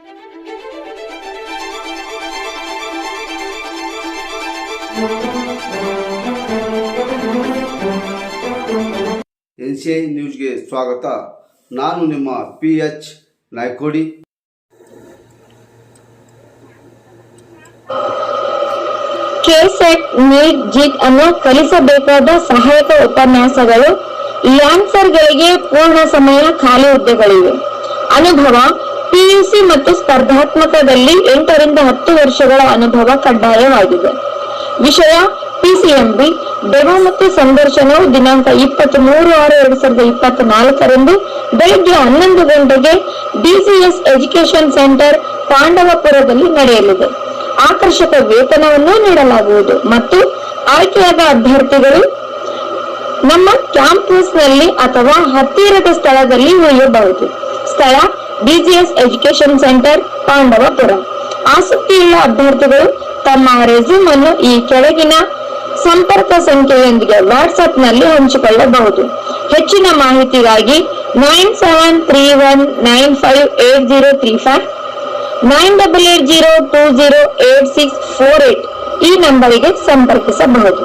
N C I ನ್ಯೂಸ್ಗೆ ಸ್ವಾಗತ. ನಾನು ನಿಮ್ಮ P H Naikodi. KSET, NEET, ಜಿಟ್ ಅನ್ನು ಕಲಿಸಬೇಕಾದ ಸಹಾಯಕ ಉಪನ್ಯಾಸಗಳು ಲ್ಯಾನ್ಸರ್ಗಳಿಗೆ ಪೂರ್ಣ ಸಮಯ ಖಾಲಿ ಹುದ್ದೆಗಳಿವೆ. ಅನುಭವ ಪಿಯುಸಿ ಮತ್ತು ಸ್ಪರ್ಧಾತ್ಮಕದಲ್ಲಿ ಎಂಟರಿಂದ ಹತ್ತು ವರ್ಷಗಳ ಅನುಭವ ಕಡ್ಡಾಯವಾಗಿದೆ. ವಿಷಯ ಪಿಸಿಎಂಬಿ. ಡೆಮೋ ಮತ್ತು ಸಂದರ್ಶನವು ದಿನಾಂಕ ಇಪ್ಪತ್ತ್ ಮೂರು ಆರು ಎರಡ್ ಸಾವಿರದ ಇಪ್ಪತ್ತ್ ನಾಲ್ಕರಂದು ಬೆಳಗ್ಗೆ ಹನ್ನೊಂದು ಗಂಟೆಗೆ ಡಿಸಿಎಸ್ ಎಜುಕೇಶನ್ ಸೆಂಟರ್ ಪಾಂಡವಪುರದಲ್ಲಿ ನಡೆಯಲಿದೆ. ಆಕರ್ಷಕ ವೇತನವನ್ನು ನೀಡಲಾಗುವುದು ಮತ್ತು ಆಯ್ಕೆಯಾದ ಅಭ್ಯರ್ಥಿಗಳು ನಮ್ಮ ಕ್ಯಾಂಪಸ್ನಲ್ಲಿ ಅಥವಾ ಹತ್ತಿರದ ಸ್ಥಳದಲ್ಲಿ ಒಯ್ಯಬಹುದು ಸ್ಥಳ ಡಿಜಿಎಸ್ ಎಜುಕೇಶನ್ ಸೆಂಟರ್ ಪಾಂಡವಪುರ. ಆಸಕ್ತಿಯುಳ್ಳ ಅಭ್ಯರ್ಥಿಗಳು ತಮ್ಮ ರೆಸ್ಯೂಮ್ ಅನ್ನು ಈ ಕೆಳಗಿನ ಸಂಪರ್ಕ ಸಂಖ್ಯೆಯೊಂದಿಗೆ ವಾಟ್ಸ್ಆಪ್ನಲ್ಲಿ ಹಂಚಿಕೊಳ್ಳಬಹುದು. ಹೆಚ್ಚಿನ ಮಾಹಿತಿಗಾಗಿ nine seven three one nine five eight zero three five, nine double eight zero two zero eight six four eight ಈ ನಂಬರಿಗೆ ಸಂಪರ್ಕಿಸಬಹುದು.